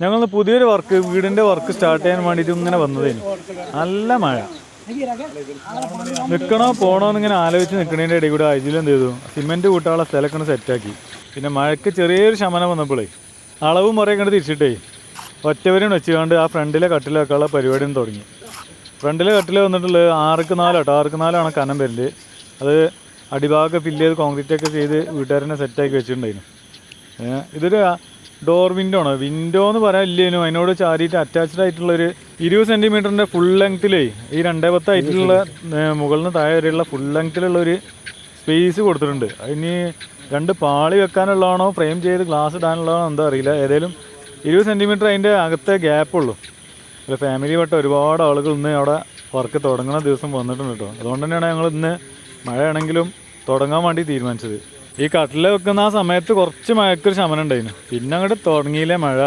ഞങ്ങൾ പുതിയൊരു വർക്ക് വീടിന്റെ വർക്ക് സ്റ്റാർട്ട് ചെയ്യാൻ വേണ്ടിയിട്ട് ഇങ്ങനെ വന്നതേനു. നല്ല മഴ. നിൽക്കണോ പോണോ എന്നിങ്ങനെ ആലോചിച്ച് നിൽക്കണതിന്റെ ഇടയിൽ കൂടെ അജിലും ചെയ്തു? സിമെന്റ് കൂട്ടാനുള്ള സ്ഥലമൊക്കെ സെറ്റാക്കി പിന്നെ മഴയ്ക്ക് ചെറിയൊരു ശമനം വന്നപ്പോഴേ അളവും മുറയൊക്കെ കണ്ട് തിരിച്ചിട്ടേ ഒറ്റവരും വെച്ചുകൊണ്ട് ആ ഫ്രണ്ടിലെ കട്ടിലൊക്കെയുള്ള പരിപാടിയും തുടങ്ങി. ഫ്രണ്ടിലെ കട്ടിൽ വന്നിട്ടുള്ളത് ആർക്ക് നാലാട്ടോ? ആർക്ക് നാലാണ് കനം വരൽ? അത് അടിഭാഗമൊക്കെ ഫില്ല് ചെയ്ത് കോൺക്രീറ്റ് ഒക്കെ ചെയ്ത് വീട്ടുകാരനെ സെറ്റാക്കി വെച്ചിട്ടുണ്ടായിരുന്നു. ഇതൊരു ഡോർ വിൻഡോ ആണ്? വിൻഡോ എന്ന് പറയാൻ ഇല്ലേനു. അതിനോട് ചാരിയിട്ട് അറ്റാച്ച്ഡ് ആയിട്ടുള്ള ഒരു ഇരുപത് സെന്റിമീറ്ററിന്റെ ഫുൾ ലെങ്ത്തിലേ ഈ രണ്ടേ പത്ത് ആയിട്ടുള്ള മുകളിൽ നിന്ന് താഴെ വരെയുള്ള ഫുൾ ലെങ്ത്തിലുള്ള ഒരു സ്പേസ് കൊടുത്തിട്ടുണ്ട്. അതിന് രണ്ട് പാളി വെക്കാനുള്ളതാണോ? ഫ്രെയിം ചെയ്ത് ഗ്ലാസ് ഇടാനുള്ളതാണോ? എന്താ അറിയില്ല. ഏതായാലും ഇരുപത് സെന്റിമീറ്റർ അതിന്റെ അകത്തെ ഗ്യാപ്പുള്ളൂ അല്ല ഫാമിലി വട്ടം ഒരുപാട് ആളുകൾ ഇന്ന് അവിടെ വർക്ക് തുടങ്ങുന്ന ദിവസം വന്നിട്ടുണ്ട് കേട്ടോ അതുകൊണ്ട് തന്നെയാണ് ഞങ്ങൾ ഇന്ന് മഴയാണെങ്കിലും തുടങ്ങാൻ വേണ്ടി തീരുമാനിച്ചത്. ഈ കട്ടിൽ വെക്കുന്ന ആ സമയത്ത് കുറച്ച് മഴക്കൊരു ശമനം ഉണ്ടായിരുന്നു പിന്നെ അങ്ങോട്ട് തുടങ്ങിയില്ലേ മഴ.